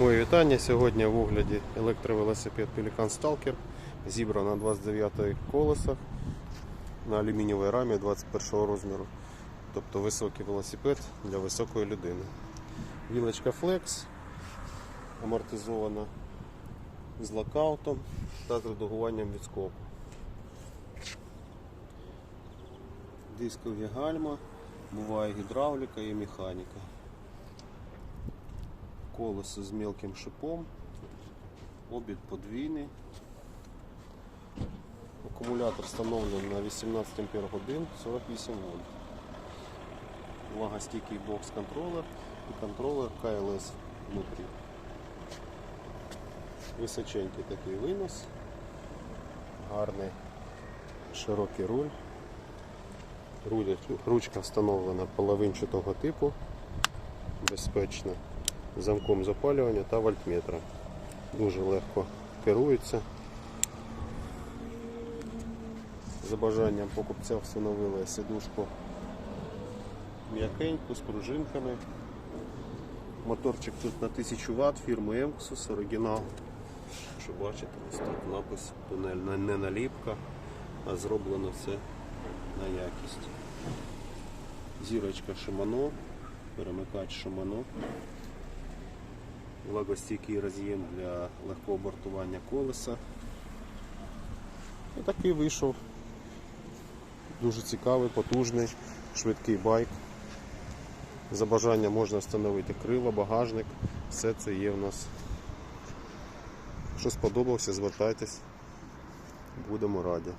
Моє вітання. Сьогодні в огляді електровелосипед Pelican Stalker зібрано на 29 колесах на алюмінієвій рамі 21 розміру. Тобто високий велосипед для високої людини. Вілочка Flex амортизована з локаутом та з редагуванням від скобу. Дискові гальма, буває гідравліка і механіка колесо з мелким шипом, обід подвійний. Акумулятор встановлений на 18 ампер годин 48 вольт. Влагостійкий бокс-контролер і контролер КЛС внутрі. Височенький такий винос, гарний широкий. Руль- Ручка встановлена половинчатого типу, безпечна замком запалювання та вольтметра. Дуже легко керується. За бажанням покупця встановили сидушку м'якеньку з пружинками. Моторчик тут на 1000 Вт фірми Emxus, оригінал. Що бачите, ось тут напис тунель не наліпка, а зроблено все на якість. Зірочка Shimano, перемикач Shimano влагостійкий роз'єм для легкого бортування колеса. І такий вийшов. Дуже цікавий, потужний, швидкий байк. За бажанням можна встановити крила, багажник. Все це є в нас. Якщо сподобався, звертайтесь. Будемо раді.